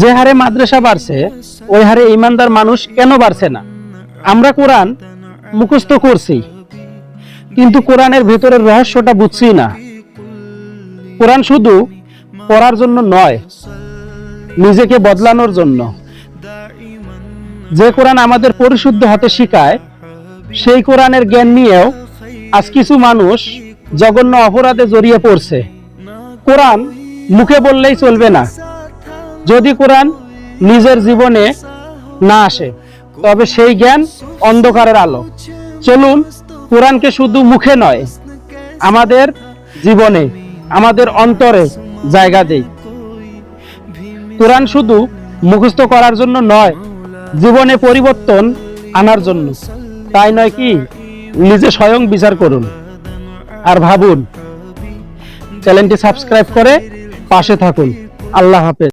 যে হারে মাদ্রাসা বাড়ছে, ওই হারে ইমানদার মানুষ কেন বাড়ছে না? আমরা কোরআন মুখস্থ করছি, কিন্তু কোরআনের ভেতরের রহস্যটা বুঝছি না। কোরআন শুধু পড়ার জন্য নয়, নিজেকে বদলানোর জন্য। যে কোরআন আমাদের পরিশুদ্ধ হতে শিখায়, সেই কোরআনের জ্ঞান নিয়েও আজ কিছু মানুষ জঘন্য অপরাধে জড়িয়ে পড়ছে। কোরআন মুখে বললেই চলবে না। যদি কোরআন নিজের জীবনে না আসে, তবে সেই জ্ঞান অন্ধকারের আলো। চলুন, কোরআনকে শুধু মুখে নয়, আমাদের জীবনে, আমাদের অন্তরে জায়গা দেই। কোরআন শুধু মুখস্থ করার জন্য নয়, জীবনে পরিবর্তন আনার জন্য। তাই নয় কি, নিজে স্বয়ং বিচার করুন। আর ভাবুন, চ্যানেলটি সাবস্ক্রাইব করে পাশে থাকুন। আল্লাহ হাফেজ।